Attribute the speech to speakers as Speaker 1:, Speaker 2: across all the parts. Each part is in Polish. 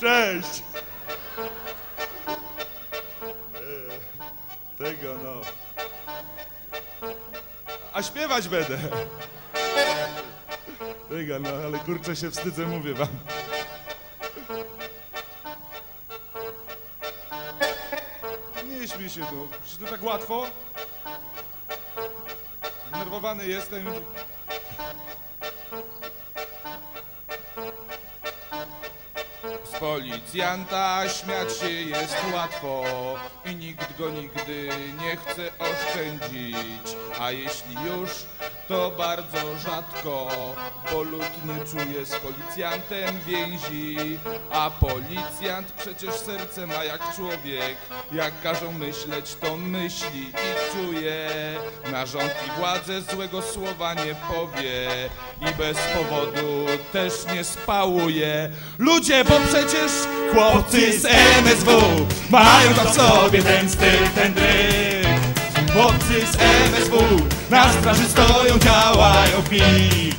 Speaker 1: Cześć! E, Tego no. A śpiewać będę. Tego no, ale kurczę się wstydzę, mówię wam. Nie śmiej się no, czy to tak łatwo? Zdenerwowany jestem.
Speaker 2: Policjanta śmiać się jest łatwo i nikt go nigdy nie chce oszczędzić. A jeśli już, to bardzo rzadko, bo lud nie czuje z policjantem więzi. A policjant przecież serce ma jak człowiek, jak każą myśleć, to myśli i czuje. Na rząd i władzę złego słowa nie powie i bez powodu też nie spałuje. Ludzie, bo przecież chłopcy z MSW mają tam sobie ten styl, ten dryk. Chłopcy z MSW na straży stoją, działają mig.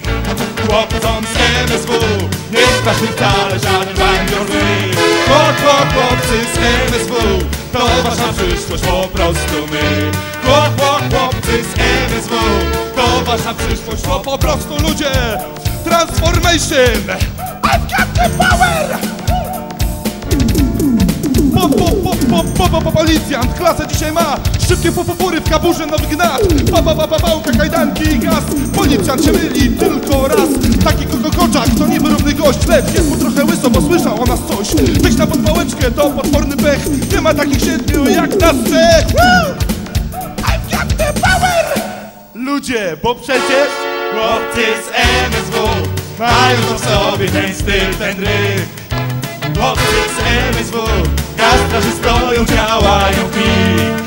Speaker 2: Chłopcom z MSW nie straszy wcale żaden bandzior zły. Chłop, chłopcy z MSW to wasza przyszłość po prostu my. Chłop, chłop, chłopcy z MSW to wasza przyszłość, to po prostu ludzie. Transformation! I've got the power!
Speaker 1: Po, po, po, po, po, po, po, policjant, klasę dzisiaj ma. Szybkie popopury w kaburze, nowy gnat Pa, pa, pa, pa, pałka, kajdanki i gaz. Policjant się myli tylko raz. Taki kogo koczak, to niby równy gość. Lecz jest mu trochę łyso, bo słyszał o nas coś. Wyjść na podpałeczkę to potworny pech. Nie ma takich siedmiu jak nas trzech! I've got the power! Ludzie, bo przecież
Speaker 2: Chłopcy z MSW mają w sobie ten styl, ten. Chłopcy z MSW na straży stoją, działają w mig.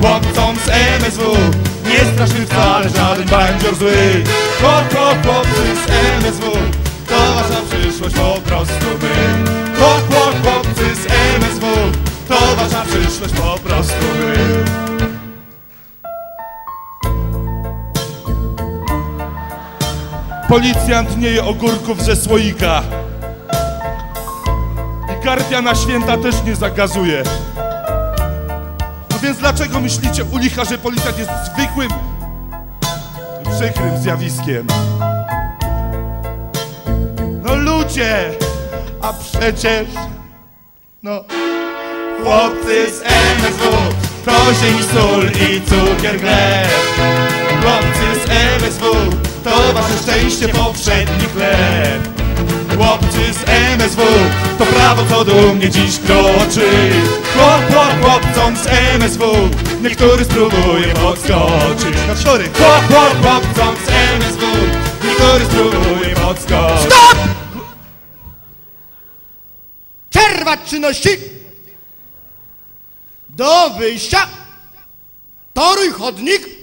Speaker 2: Chłopcom z MSW nie straszy wcale żaden bandzior zły. Chłop, chłop, chłopcy z MSW to wasza przyszłość po prostu my. Chłop, chłop, chłopcy z MSW to wasza przyszłość po prostu my.
Speaker 1: Policjant nie je ogórków ze słoika. I karpia na święta też nie zakazuje. No więc dlaczego myślicie u licha, że policjant jest zwykłym, przykrym zjawiskiem? No ludzie, a przecież, no...
Speaker 2: Chłopcy z MSW to ziemi sól i cukier chleb Chłopcy z MSW to wasze szczęście poprzedni chleb co dumnie dziś kroczy Chłop, chłop, chłopcom z MSW niektóry spróbuje podskoczyć
Speaker 1: No sorry.
Speaker 2: Chłop, chłop, chłopcom z MSW niektóry spróbuje podskoczyć
Speaker 3: Stop! Przerwać czynności! Do wyjścia! Toruj chodnik!